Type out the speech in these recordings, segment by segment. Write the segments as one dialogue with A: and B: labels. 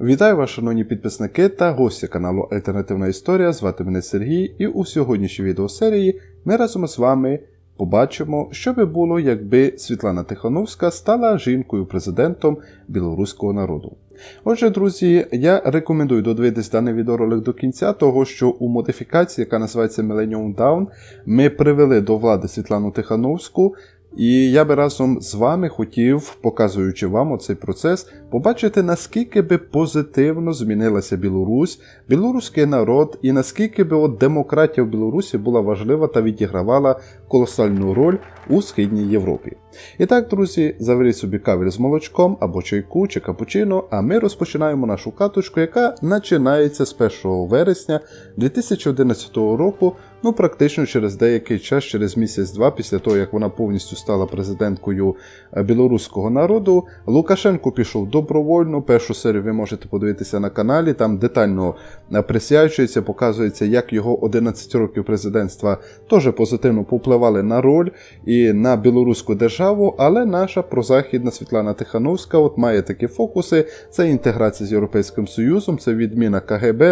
A: Вітаю вас, шановні підписники та гості каналу Альтернативна Історія. Звати мене Сергій, і у сьогоднішній відеосерії ми разом з вами побачимо, що би було, якби Світлана Тихановська стала жінкою-президентом білоруського народу. Отже, друзі, я рекомендую додивитись даний відеоролик до кінця, того що у модифікації, яка називається Millennium Down, ми привели до влади Світлану Тихановську. І я би разом з вами хотів, показуючи вам оцей процес, побачити, наскільки би позитивно змінилася Білорусь, білоруський народ, і наскільки би от демократія в Білорусі була важлива та відігравала колосальну роль у Східній Європі. І так, друзі, заваріть собі кавель з молочком або чайку чи капучино, а ми розпочинаємо нашу каточку, яка починається з 1 вересня 2011 року, ну практично через деякий час, через місяць-два, після того, як вона повністю стала президенткою е, білоруського народу. Лукашенко пішов добровольно. Першу серію ви можете подивитися на каналі, там детально е, присвячується, показується, як його 11 років президентства теж позитивно повпливали на роль і на білоруську державу. Але наша прозахідна Світлана Тихановська от має такі фокуси: це інтеграція з Європейським Союзом, це відміна КГБ,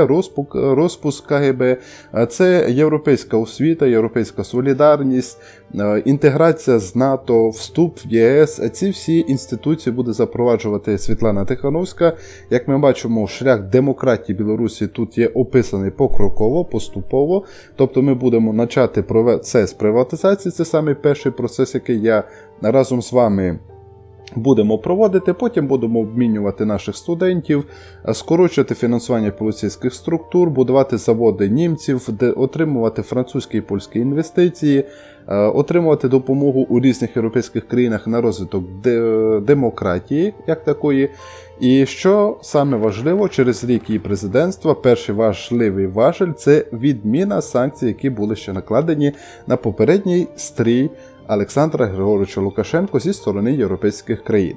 A: розпуск, КГБ, це європейська освіта, європейська солідарність, е, інтеграція з НАТО, вступ в ЄС. Ці всі інституції буде запроваджувати Тихановська. Як ми бачимо, шлях демократії Білорусі тут є описаний покроково, поступово. Тобто ми будемо почати процес приватизації. Це саме перший процес, який я разом з вами. Будемо проводити, потім будемо обмінювати наших студентів, скорочувати фінансування поліцейських структур, будувати заводи німців, отримувати французькі і польські інвестиції, отримувати допомогу у різних європейських країнах на розвиток демократії, як такої. І що саме важливо, через рік її президентства, перший важливий важель це відміна санкцій, які були ще накладені на попередній стрій. Олександра Григоровича Лукашенко зі сторони європейських країн.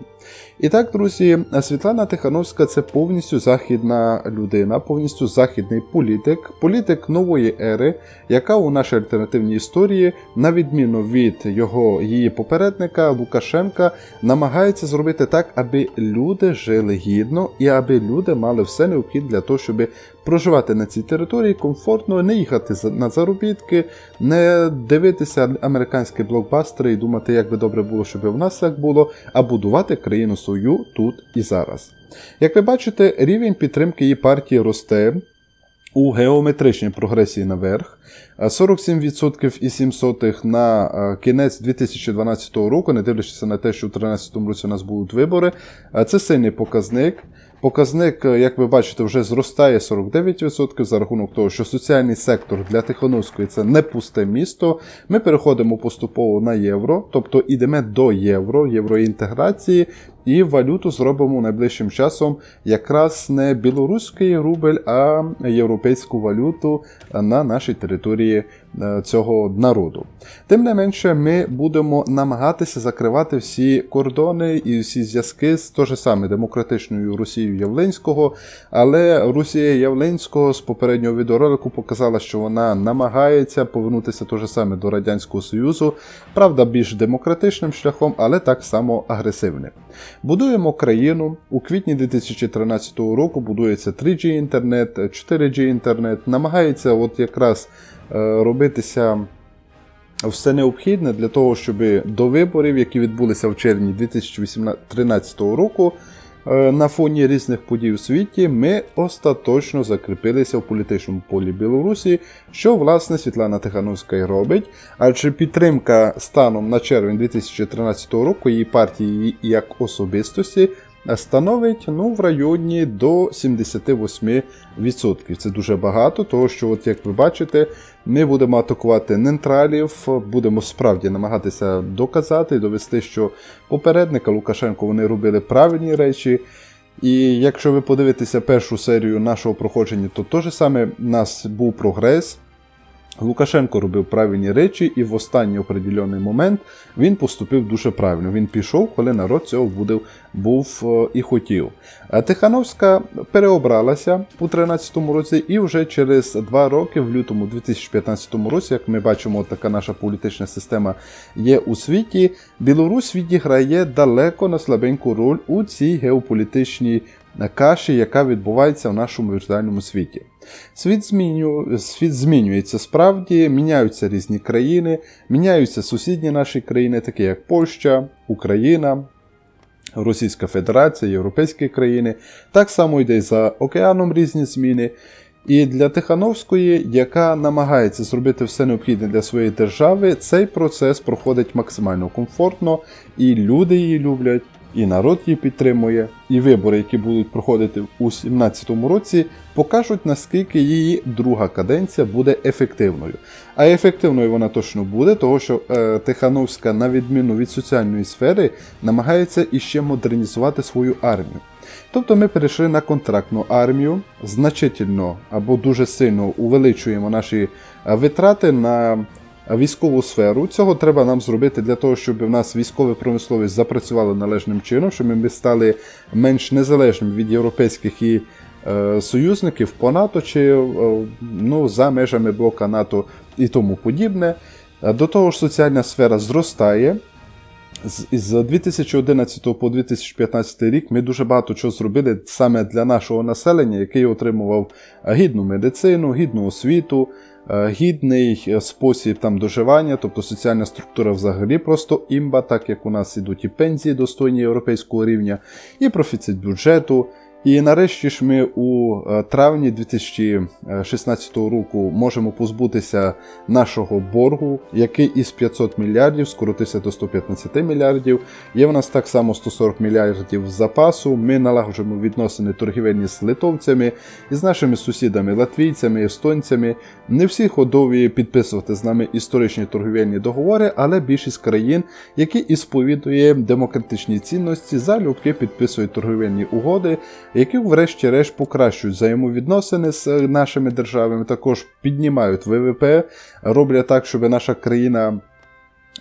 A: І так, друзі, Світлана Тихановська це повністю західна людина, повністю західний політик, політик нової ери, яка у нашій альтернативній історії, на відміну від його її попередника Лукашенка, намагається зробити так, аби люди жили гідно і аби люди мали все необхідне для того, щоб проживати на цій території комфортно, не їхати на заробітки, не дивитися американські блокбастери і думати, як би добре було, щоб у нас так було, а будувати країну свою тут і зараз. Як ви бачите, рівень підтримки її партії росте. У геометричній прогресії наверх 47,7 на кінець 2012 року, не дивлячись на те, що в 2013 році у нас будуть вибори. Це сильний показник. Показник, як ви бачите, вже зростає 49% за рахунок того, що соціальний сектор для Тихоновської це не пусте місто. Ми переходимо поступово на євро, тобто йдемо до євро, євроінтеграції, і валюту зробимо найближчим часом якраз не білоруський рубль, а європейську валюту на нашій території цього народу. Тим не менше, ми будемо намагатися закривати всі кордони і всі зв'язки з того саме демократичною Росією Явленського. Але Росія Явленського з попереднього відеоролику показала, що вона намагається повернутися те саме до Радянського Союзу, правда, більш демократичним шляхом, але так само агресивним. Будуємо країну. У квітні 2013 року будується 3G інтернет, 4G інтернет, намагається от якраз е, робитися все необхідне для того, щоб до виборів, які відбулися в червні 2013 року, е, на фоні різних подій у світі, ми остаточно закріпилися в політичному полі Білорусі, що власне Світлана Тихановська і робить. Адже підтримка станом на червень 2013 року її партії як особистості становить ну, в районі до 78%. Це дуже багато, тому що, от як ви бачите, ми будемо атакувати нейтралів, будемо справді намагатися доказати і довести, що попередника Лукашенко вони робили правильні речі. І якщо ви подивитеся першу серію нашого проходження, то теж саме в нас був прогрес. Лукашенко робив правильні речі, і в останній определений момент він поступив дуже правильно. Він пішов, коли народ цього буде, був е, і хотів. Тихановська переобралася у 2013 році, і вже через два роки, в лютому 2015 році, як ми бачимо, така наша політична система є у світі. Білорусь відіграє далеко на слабеньку роль у цій геополітичній каші, яка відбувається в нашому віртуальному світі. Світ, зміню... Світ змінюється справді, міняються різні країни, міняються сусідні наші країни, такі як Польща, Україна. Російська Федерація, європейські країни, так само йде і за океаном різні зміни. І для Тихановської, яка намагається зробити все необхідне для своєї держави, цей процес проходить максимально комфортно, і люди її люблять, і народ її підтримує. І вибори, які будуть проходити у 2017 році, покажуть наскільки її друга каденція буде ефективною. А ефективною вона точно буде, тому що е, Тихановська, на відміну від соціальної сфери, намагається іще модернізувати свою армію. Тобто ми перейшли на контрактну армію, значительно або дуже сильно увеличуємо наші е, витрати на військову сферу. Цього треба нам зробити для того, щоб в нас військова промисловість запрацювала належним чином, щоб ми стали менш незалежними від європейських і е, союзників по НАТО чи е, ну, за межами блока НАТО і тому подібне. До того ж, соціальна сфера зростає. З з 2011 по 2015 рік ми дуже багато чого зробили саме для нашого населення, який отримував гідну медицину, гідну освіту, гідний е, спосіб там доживання, тобто соціальна структура взагалі просто імба, так як у нас ідуть і пенсії достойні європейського рівня, і профіцит бюджету. І нарешті ж ми у е, травні 2016 року можемо позбутися нашого боргу, який із 500 мільярдів скоротився до 115 мільярдів. Є в нас так само 140 мільярдів запасу. Ми налагоджуємо відносини торгівельні з литовцями і з нашими сусідами, латвійцями, естонцями. Не всі готові підписувати з нами історичні торгівельні договори, але більшість країн, які і сповідує демократичні цінності, залюбки підписують торгівельні угоди які, врешті-решт, покращують взаємовідносини з нашими державами, також піднімають ВВП, роблять так, щоб наша країна.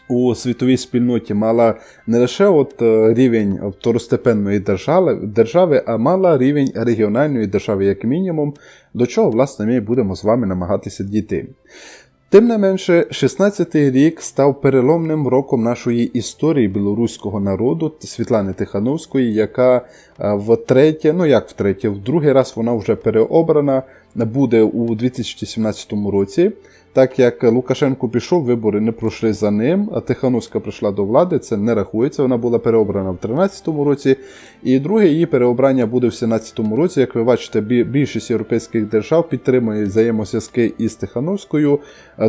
A: У світовій спільноті мала не лише от е, рівень второстепенної держави, держави, а мала рівень регіональної держави, як мінімум, до чого, власне, ми будемо з вами намагатися дійти. Тим не менше, 16-й рік став переломним роком нашої історії білоруського народу Світлани Тихановської, яка втретє, ну як втретє, в другий раз вона вже переобрана, буде у 2017 році. Так як Лукашенко пішов, вибори не пройшли за ним, а Тихановська прийшла до влади, це не рахується. Вона була переобрана в 2013 році. І друге її переобрання буде в 2017 році. Як ви бачите, більшість європейських держав підтримує взаємозв'язки із Тихановською.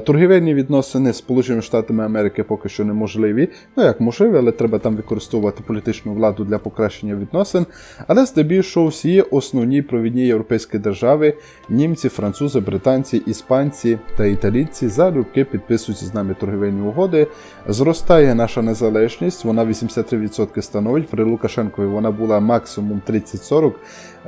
A: Торгівельні відносини з Сполученими Штатами Америки поки що неможливі. Ну як можливі, але треба там використовувати політичну владу для покращення відносин. Але здебільшого всі основні провідні європейські держави німці, французи, британці, іспанці та італійці залюбки підписуються з нами торгівельні угоди. Зростає наша незалежність, вона 83% становить. При Лукашенкові вона була максимум 30-40%.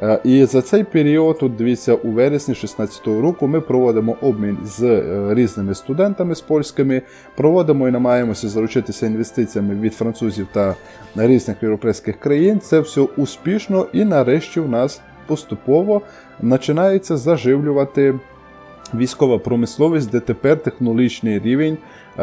A: Е, І за цей період, тут дивіться, у вересні 2016 року ми проводимо обмін з е, різними студентами з польськими, проводимо і намагаємося заручитися інвестиціями від французів та різних європейських країн. Це все успішно, і нарешті в нас поступово починається заживлювати. Військова промисловість, де тепер технологічний рівень,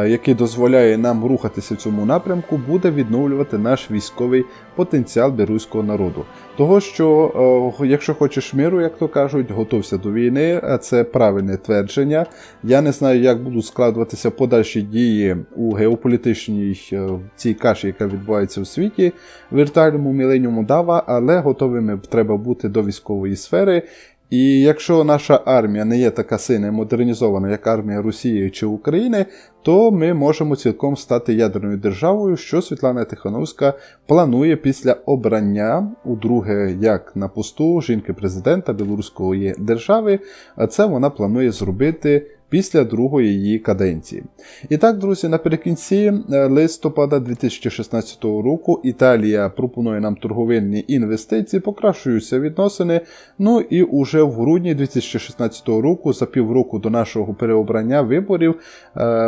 A: який дозволяє нам рухатися в цьому напрямку, буде відновлювати наш військовий потенціал білоруського народу. Того, що, е, якщо хочеш миру, як то кажуть, готовся до війни, а це правильне твердження. Я не знаю, як будуть складуватися подальші дії у геополітичній е, цій каші, яка відбувається у світі, віртуальному міленіуму дава, але готовими треба бути до військової сфери. І якщо наша армія не є така сильна і модернізована, як армія Росії чи України, то ми можемо цілком стати ядерною державою, що Світлана Тихановська планує після обрання у друге як на посту жінки-президента білоруської держави. А це вона планує зробити. Після другої її каденції. І так, друзі, наприкінці листопада 2016 року Італія пропонує нам торговельні інвестиції, покращуються відносини. Ну і уже в грудні 2016 року, за півроку до нашого переобрання виборів,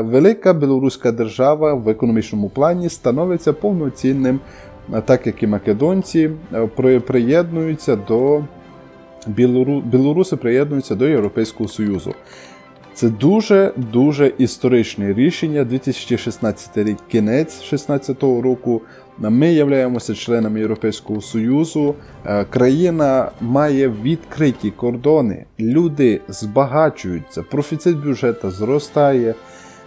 A: велика білоруська держава в економічному плані становиться повноцінним, так як і македонці приєднуються до Білору... білоруси приєднуються до Європейського Союзу. Це дуже-дуже історичне рішення. 2016 рік, кінець 2016 року. Ми являємося членами Європейського Союзу. Е, Країна має відкриті кордони, люди збагачуються, профіцит бюджету зростає.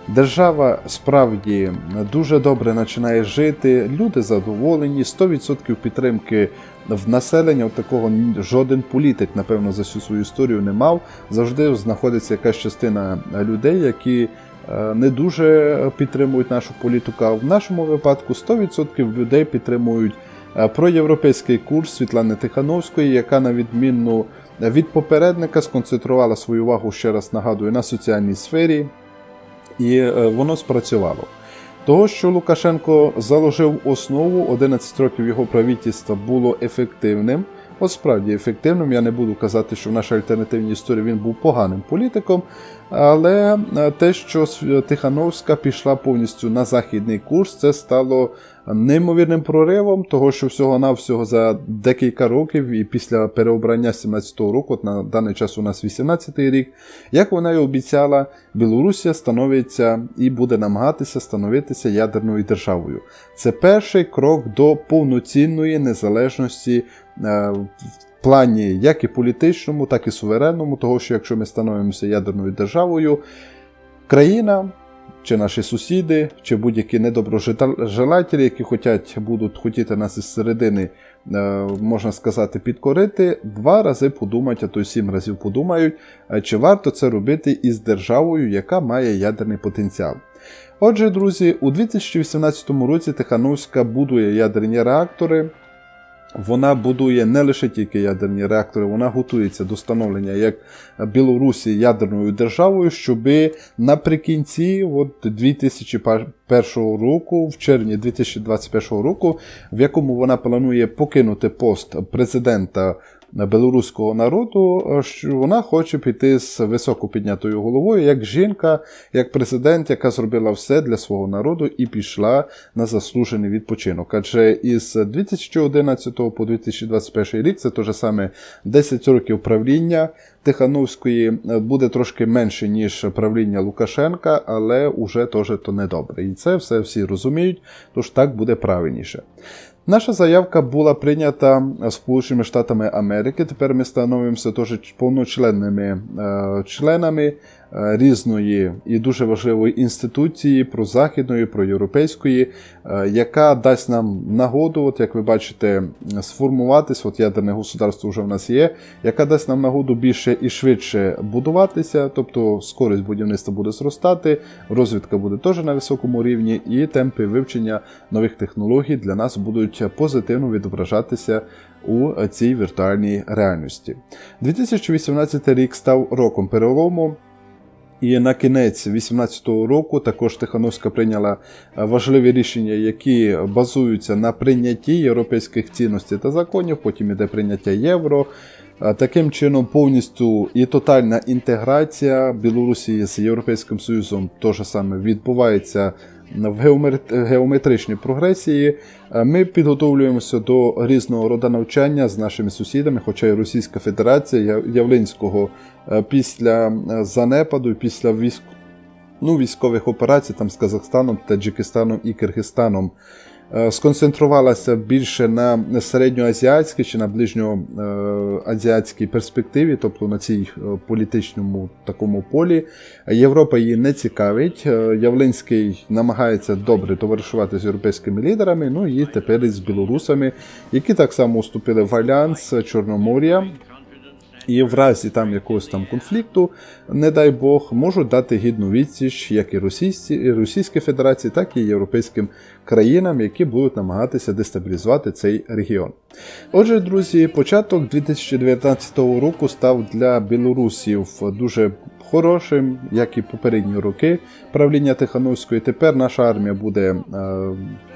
A: Держава справді дуже добре починає жити, люди задоволені, 100% підтримки в населення. От такого жоден політик, напевно, за всю свою історію не мав. Завжди знаходиться якась частина людей, які е, не дуже підтримують нашу політику. А в нашому випадку 100% людей підтримують е, проєвропейський курс Світлани Тихановської, яка на відміну від попередника сконцентрувала свою увагу, ще раз нагадую, на соціальній сфері і е, воно спрацювало. Того, що Лукашенко заложив основу, 11 років його правительства було ефективним. От справді ефективним. Я не буду казати, що в нашій альтернативній історії він був поганим політиком, але е, те, що Тихановська пішла повністю на західний курс, це стало неймовірним проривом, того, що всього-навсього за декілька років і після переобрання 17-го року, от на даний час у нас 18-й рік, як вона і обіцяла, Білорусія становиться і буде намагатися становитися ядерною державою. Це перший крок до повноцінної незалежності е, в плані як і політичному, так і суверенному, того, що якщо ми становимося ядерною державою, країна. Чи наші сусіди, чи будь-які недоброжелателі, які хотять, будуть хотіти нас із середини, е, можна сказати, підкорити, два рази подумають, а то й сім разів подумають, е, чи варто це робити із державою, яка має ядерний потенціал. Отже, друзі, у 2018 році Тихановська будує ядерні реактори. Вона будує не лише тільки ядерні реактори, вона готується до становлення як Білорусі ядерною державою, щоби наприкінці от 2001 року, в червні 2021 року, в якому вона планує покинути пост президента білоруського народу, що вона хоче піти з високо піднятою головою, як жінка, як президент, яка зробила все для свого народу і пішла на заслужений відпочинок. Адже із 2011 по 2021 рік це те ж саме 10 років правління. Тихановської буде трошки менше, ніж правління Лукашенка, але уже теж то недобре. І це все всі розуміють, тож так буде правильніше. Наша заявка була прийнята Сполученими Штатами Америки. Тепер ми становимося теж повночленними е, членами різної і дуже важливої інституції прозахідної, проєвропейської, е, яка дасть нам нагоду, от як ви бачите, сформуватись. От ядерне государство вже в нас є, яка дасть нам нагоду більше і швидше будуватися, тобто скорість будівництва буде зростати, розвідка буде теж на високому рівні, і темпи вивчення нових технологій для нас будуть позитивно відображатися у цій віртуальній реальності. 2018 рік став роком перелому. І на кінець 2018 року також Тихановська прийняла важливі рішення, які базуються на прийнятті європейських цінностей та законів. Потім іде прийняття євро. Таким чином, повністю і тотальна інтеграція Білорусі з Європейським Союзом теж саме відбувається в геометричній прогресії. Ми підготовлюємося до різного роду навчання з нашими сусідами, хоча і Російська Федерація Явлинського після занепаду, після військ... ну, військових операцій там з Казахстаном, Таджикистаном і Киргизстаном. Сконцентрувалася більше на середньоазіатській чи на ближньоазіатській перспективі, тобто на цій політичному такому полі. Європа її не цікавить. Явлинський намагається добре товаришувати з європейськими лідерами, ну і тепер із білорусами, які так само вступили в альянс Чорномор'я. І в разі там якогось там конфлікту, не дай Бог, можуть дати гідну відсіч як і Російській, Російській Федерації, так і європейським країнам, які будуть намагатися дестабілізувати цей регіон. Отже, друзі, початок 2019 року став для білорусів дуже хорошим, як і попередні роки правління Тихановської. Тепер наша армія буде е,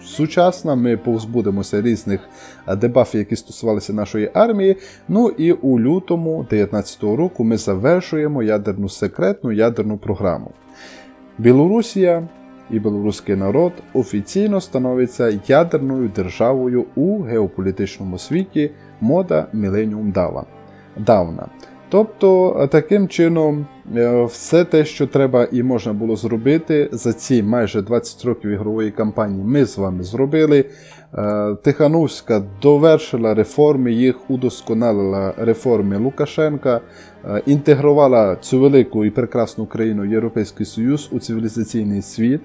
A: сучасна. Ми повзбудемося різних дебафів, які стосувалися нашої армії. Ну і у лютому 2019 року ми завершуємо ядерну секретну ядерну програму. Білорусія і білоруський народ офіційно становиться ядерною державою у геополітичному світі мода Millennium Давна. Тобто, таким чином, все те, що треба і можна було зробити за ці майже 20 років ігрової кампанії, ми з вами зробили. Е, Тихановська довершила реформи, їх удосконалила реформи Лукашенка, е, інтегрувала цю велику і прекрасну країну Європейський Союз у цивілізаційний світ.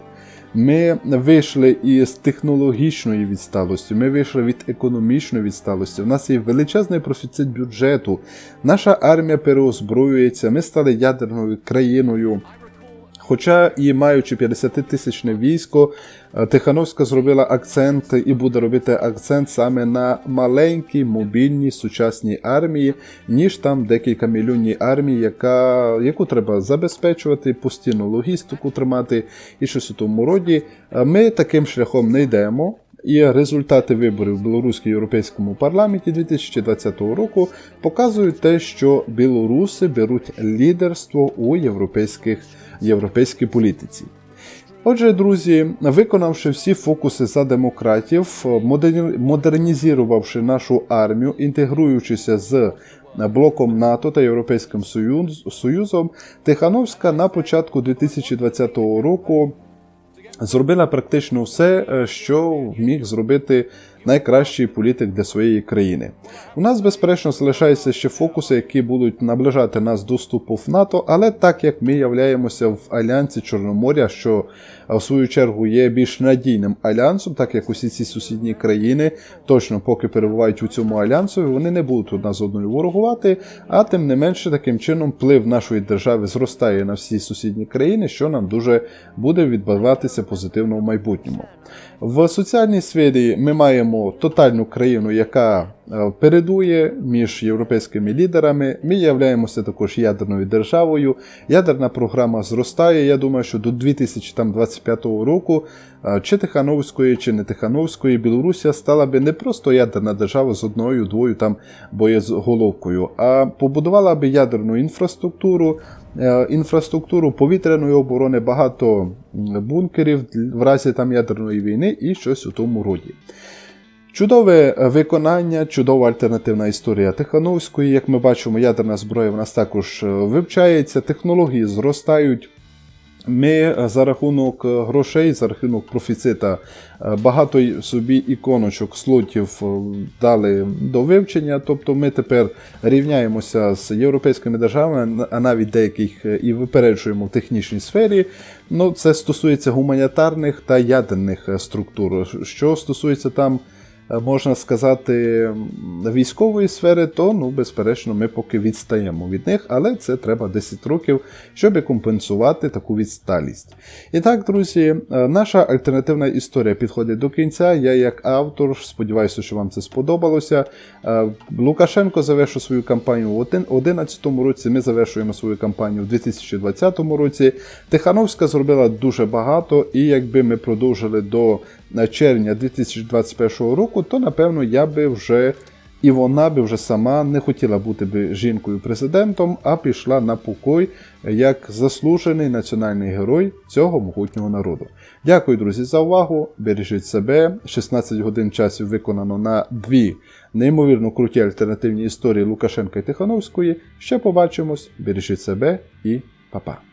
A: Ми вийшли із технологічної відсталості, ми вийшли від економічної відсталості. У нас є величезний профіцит бюджету. Наша армія переозброюється, ми стали ядерною країною. Хоча і маючи 50-тисячне військо, е, Тихановська зробила акцент і буде робити акцент саме на маленькій мобільній сучасній армії, ніж там декілька мільйонній армії, яка, яку треба забезпечувати, постійну логістику тримати і щось у тому роді. Е, Ми таким шляхом не йдемо. І результати виборів в білоруському європейському парламенті 2020 року показують те, що білоруси беруть лідерство у європейських, європейській політиці. Отже, друзі, виконавши всі фокуси за демократів, модернізувавши нашу армію, інтегруючися з блоком НАТО та Європейським Союзом, Тихановська на початку 2020 року зробила практично все, е, що міг зробити найкращий політик для своєї країни. У нас, безперечно, залишаються ще фокуси, які будуть наближати нас до вступу в НАТО, але так як ми являємося в альянсі Чорноморя, що в свою чергу є більш надійним альянсом, так як усі ці сусідні країни, точно поки перебувають у цьому альянсові, вони не будуть одна з одною ворогувати, а тим не менше таким чином вплив нашої держави зростає на всі сусідні країни, що нам дуже буде відбиватися позитивно в майбутньому. В соціальній сфері ми маємо тотальну країну, яка передує між європейськими лідерами. Ми являємося також ядерною державою. Ядерна програма зростає. Я думаю, що до 2025 року е, чи Тихановської, чи не Тихановської, Білорусія стала би не просто ядерна держава з одною двою там боєзголовкою, а побудувала би ядерну інфраструктуру. е, Інфраструктуру повітряної оборони, багато бункерів в разі там ядерної війни і щось у тому роді. Чудове е, виконання, чудова альтернативна історія Тихановської. Як ми бачимо, ядерна зброя в нас також е, вивчається, технології зростають. Ми е, за рахунок грошей, за рахунок профіцита багато собі іконочок, слотів дали до вивчення. Тобто ми тепер рівняємося з європейськими державами, а навіть деяких і випереджуємо в технічній сфері. Ну, це стосується гуманітарних та ядерних структур. Що стосується там можна сказати, військової сфери, то ну, безперечно, ми поки відстаємо від них, але це треба 10 років, щоб компенсувати таку відсталість. І так, друзі, е, наша альтернативна історія підходить до кінця. Я, як автор, сподіваюся, що вам це сподобалося. Е, Лукашенко завершив свою кампанію у 2011 році. Ми завершуємо свою кампанію у 2020 році. Тихановська зробила дуже багато, і якби ми продовжили до е, червня 2021 року, то напевно я би вже і вона би вже сама не хотіла бути би жінкою президентом, а пішла на покой як заслужений національний герой цього могутнього народу. Дякую, друзі, за увагу. Бережіть себе. 16 годин часу виконано на дві неймовірно круті альтернативні історії Лукашенка і Тихановської. Ще побачимось. Бережіть себе і па-па.